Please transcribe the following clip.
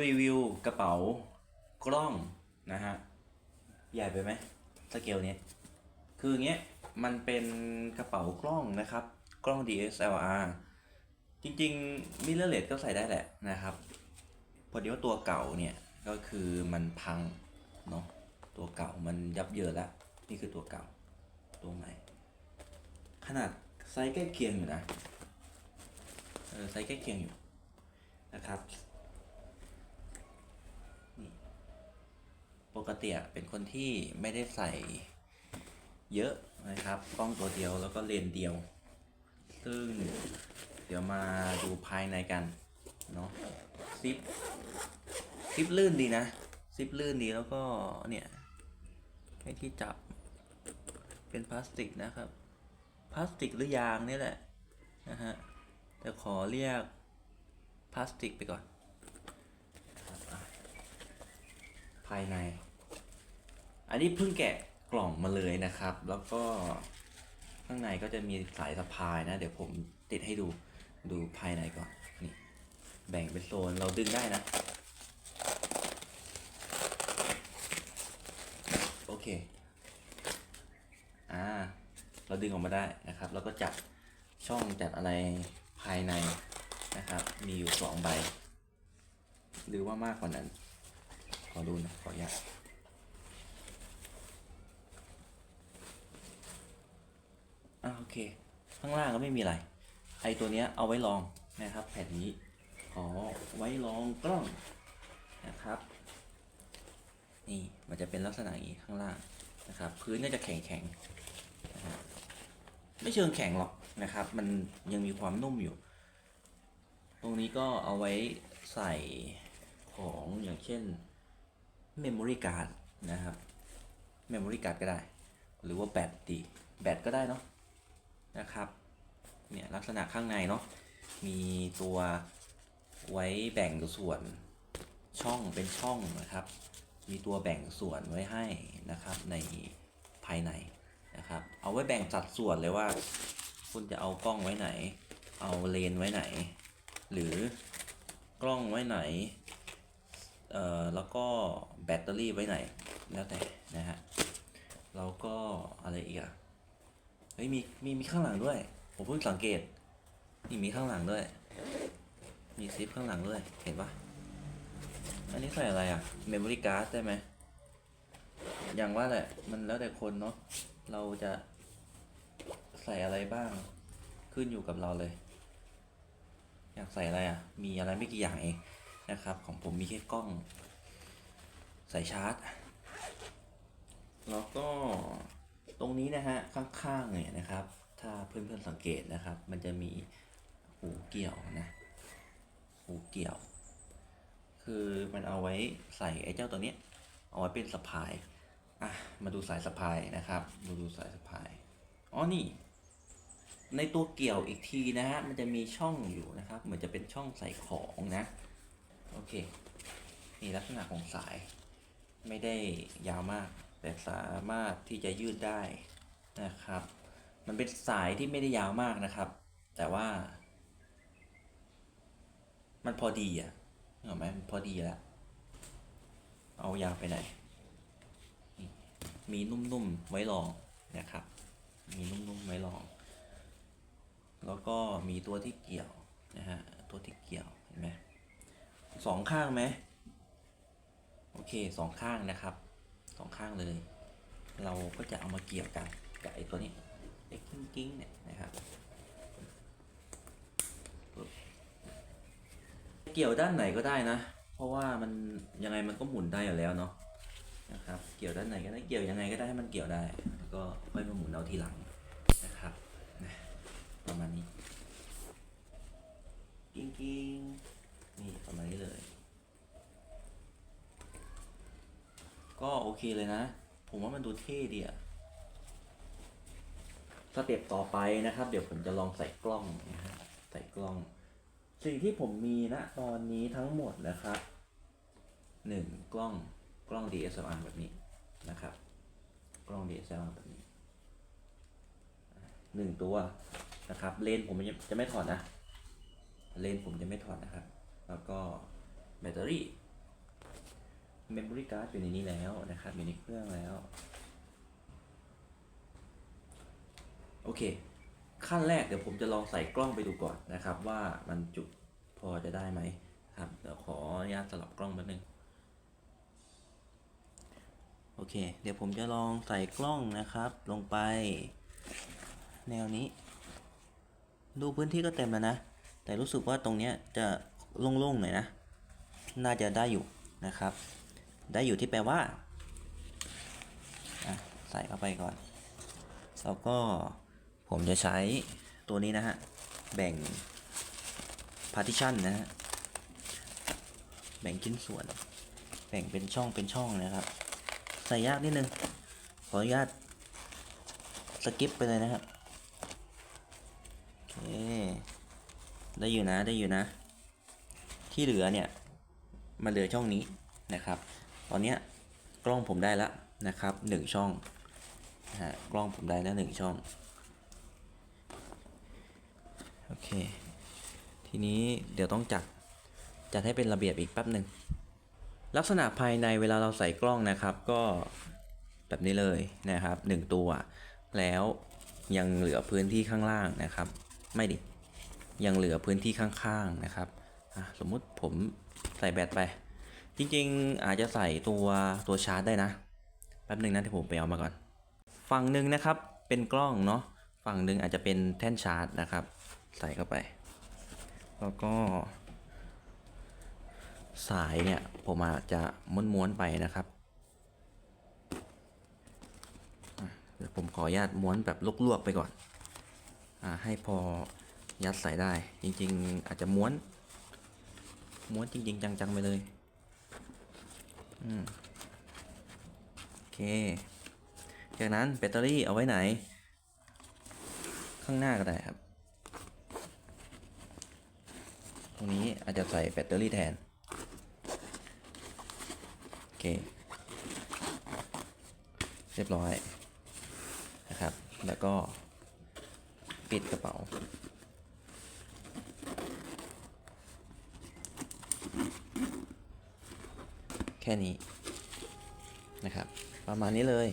รีวิวกระเป๋ากล้องนะฮะ ใหญ่ไปไหมสเกลนี้คืออย่างเงี้ยมันเป็นกระเป๋ากล้องนะครับ กล้อง DSLR จริงๆมิเรอร์เลสก็ใส่ได้แหละนะครับ พอดีว่าตัวเก่าเนี่ยก็คือมันพังเนาะตัวเก่ามันยับเยินแล้ว นี่คือตัวเก่าตัวใหม่ ขนาดไซส์ใกล้เคียงอยู่นะเออไซส์ใกล้เคียงอยู่นะครับ กติเป็นคนที่ไม่ได้ใส่เยอะนะครับ กล้องตัวเดียวแล้วก็เลนเดียว ซึ่งเดี๋ยวมาดูภายในกันเนาะซิปซิปลื่นดีนะซิปลื่นดีแล้วก็เนี่ยให้ที่จับเป็นพลาสติกนะครับ พลาสติกหรือยางนี่แหละนะฮะแต่ขอเรียกพลาสติกไปก่อนภายใน อันนี้เพิ่งแกะกล่องมาเลยนะครับ แล้วก็ข้างในก็จะมีสายสะพายนะ เดี๋ยวผมติดให้ดูดูภายในก่อนนี่แบ่งเป็นโซนเราดึงได้นะ โอเค อ่า เราดึงออกมาได้นะครับ แล้วก็จัดช่องจัดอะไรภายในนะครับ มีอยู่สองใบ หรือว่ามากกว่านั้น ขอดูนะ ขออนุญาต อ่าโอเค ข้างล่างก็ไม่มีอะไรไอตัวเนี้ยเอาไว้ลองนะครับ แผ่นนี้ขอไว้ลองกล้องนะครับ นี่มันจะเป็นลักษณะอย่างนี้ข้างล่างนะครับ พื้นก็จะแข็งแข็งไม่เชิงแข็งหรอกนะครับ มันยังมีความนุ่มอยู่ ตรงนี้ก็เอาไว้ใส่ของอย่างเช่น Memory Card นะครับ Memory Card ก็ได้ หรือว่าแบตดีแบตก็ได้เนาะ นะครับ เนี่ยลักษณะข้างในเนาะ มีตัวไว้แบ่งส่วนช่องเป็นช่องนะครับ มีตัวแบ่งส่วนไว้ให้นะครับในภายในนะครับ เอาไว้แบ่งสัดส่วนเลยว่า คุณจะเอากล้องไว้ไหน เอาเลนไว้ไหน หรือกล้องไว้ไหน เอ่อ แล้วก็แบตเตอรี่ไว้ไหน แล้วแต่นะฮะ แล้วก็อะไรอีกอะ เฮ้ยมีมีมีข้างหลังด้วย ผมเพิ่งสังเกต นี่มีข้างหลังด้วย มีซิปข้างหลังด้วย เห็นปะอันนี้ใส่อะไรอะเมมโมรี่การ์ดได้ไหม อย่างว่าแหละ มันแล้วแต่คนเนาะ เราจะใส่อะไรบ้าง ขึ้นอยู่กับเราเลย อยากใส่อะไรอะมีอะไรไม่กี่อย่างเองนะครับ ของผมมีแค่กล้อง ใส่ชาร์จ แล้วก็ ตรงนี้นะฮะข้างๆเนี่ยนะครับ ถ้าเพื่อนๆสังเกตนะครับ มันจะมีหูเกี่ยวนะหูเกี่ยว คือมันเอาไว้ใส่ไอ้เจ้าตัวเนี้ยเอาไว้เป็นสะพายอะมาดูสายสะพายนะครับดูดูสายสะพายอ๋อนี่ในตัวเกี่ยวอีกทีนะฮะ มันจะมีช่องอยู่นะครับ เหมือนจะเป็นช่องใส่ของนะ โอเค นี่ลักษณะของสาย ไม่ได้ยาวมาก แต่สามารถที่จะยืดได้นะครับ มันเป็นสายที่ไม่ได้ยาวมากนะครับ แต่ว่า มันพอดีอะเห็นไหมมันพอดีแล้ว เอายาวไปไหน มีนุ่มๆไว้ลองนะครับ มีนุ่มๆไว้ลอง แล้วก็มีตัวที่เกี่ยวนะฮะ ตัวที่เกี่ยวเห็นไหมสองข้างไหมโอเคสองข้างนะครับ สองข้างเลย เราก็จะเอามาเกี่ยวกันกับไอ้ตัวนี้ไอ้กิ้งกิ้งเนี่ยนะครับเกี่ยวด้านไหนก็ได้นะ เพราะว่ามันยังไงมันก็หมุนได้อยู่แล้วเนาะนะครับ เกี่ยวด้านไหนก็ได้เกี่ยวยังไงก็ได้ให้มันเกี่ยวได้แล้วก็ค่อยมาหมุนเอาทีหลังนะครับประมาณนี้กิ้งกิ้งนี่ประมาณนี้เลย ก็โอเคเลยนะ ผมว่ามันดูเท่ดีอะสเต็ปต่อไปนะครับ เดี๋ยวผมจะลองใส่กล้องนะฮะใส่กล้อง สิ่งที่ผมมีนะตอนนี้ทั้งหมดนะครับหนึ่งกล้องกล้อง DSLR แบบนี้นะครับ กล้อง DSLR แบบนี้หนึ่งตัวนะครับ เลนส์ผมจะไม่ถอดนะ เลนส์ผมจะไม่ถอดนะครับ แล้วก็แบตเตอรี่ memory card อยู่ในนี้แล้วนะครับอยู่ในเครื่องแล้ว โอเค ขั้นแรกเดี๋ยวผมจะลองใส่กล้องไปดูก่อนนะครับว่ามันจุพอจะได้ไหมครับเดี๋ยวขออนุญาตสลับกล้องแป๊บนึงโอเค เดี๋ยวผมจะลองใส่กล้องนะครับ ลงไป แนวนี้ ดูพื้นที่ก็เต็มแล้วนะ แต่รู้สึกว่าตรงเนี้ยจะโล่งๆหน่อยนะ น่าจะได้อยู่นะครับ ได้อยู่ที่แปลว่าใส่เข้าไปก่อนแล้วก็ผมจะใช้ตัวนี้นะฮะ แบ่ง partition นะฮะ แบ่งชิ้นส่วน แบ่งเป็นช่องเป็นช่องนะครับ ใส่ยากนิดนึง ขออนุญาตสกิปไปเลยนะครับโอเคได้อยู่นะได้อยู่นะ ที่เหลือเนี่ย มาเหลือช่องนี้นะครับ ตอนนี้กล้องผมได้แล้วนะครับหนึ่งช่องนะฮะกล้องผมได้แล้วหนึ่งช่องโอเค ทีนี้เดี๋ยวต้องจัดจัดให้เป็นระเบียบอีกแป๊บหนึ่งลักษณะภายในเวลาเราใส่กล้องนะครับก็แบบนี้เลยนะครับหนึ่งตัว แล้วยังเหลือพื้นที่ข้างล่างนะครับ ไม่ดิยังเหลือพื้นที่ข้างๆนะครับสมมุติผมใส่แบตไป จริงๆ อาจจะใส่ตัวตัวชาร์จได้นะ แป๊บหนึ่งนะที่ผมไปเอามาก่อน ฝั่งหนึ่งนะครับเป็นกล้องเนาะ ฝั่งหนึ่งอาจจะเป็นแท่นชาร์จนะครับ ใส่เข้าไป แล้วก็ สายเนี่ยผมอาจจะม้วนๆไปนะครับเดี๋ยวผมขออนุญาตม้วนแบบลวกๆไปก่อนอ่าให้พอยัดใส่ได้ จริงๆ อาจจะม้วน ม้วนจริง ๆ จังๆไปเลย โอเค จากนั้นแบตเตอรี่เอาไว้ไหน ข้างหน้าก็ได้ครับ ตรงนี้อาจจะใส่แบตเตอรี่แทน โอเค เรียบร้อยนะครับ แล้วก็ปิดกระเป๋า แค่นี้นะครับ ประมาณนี้เลย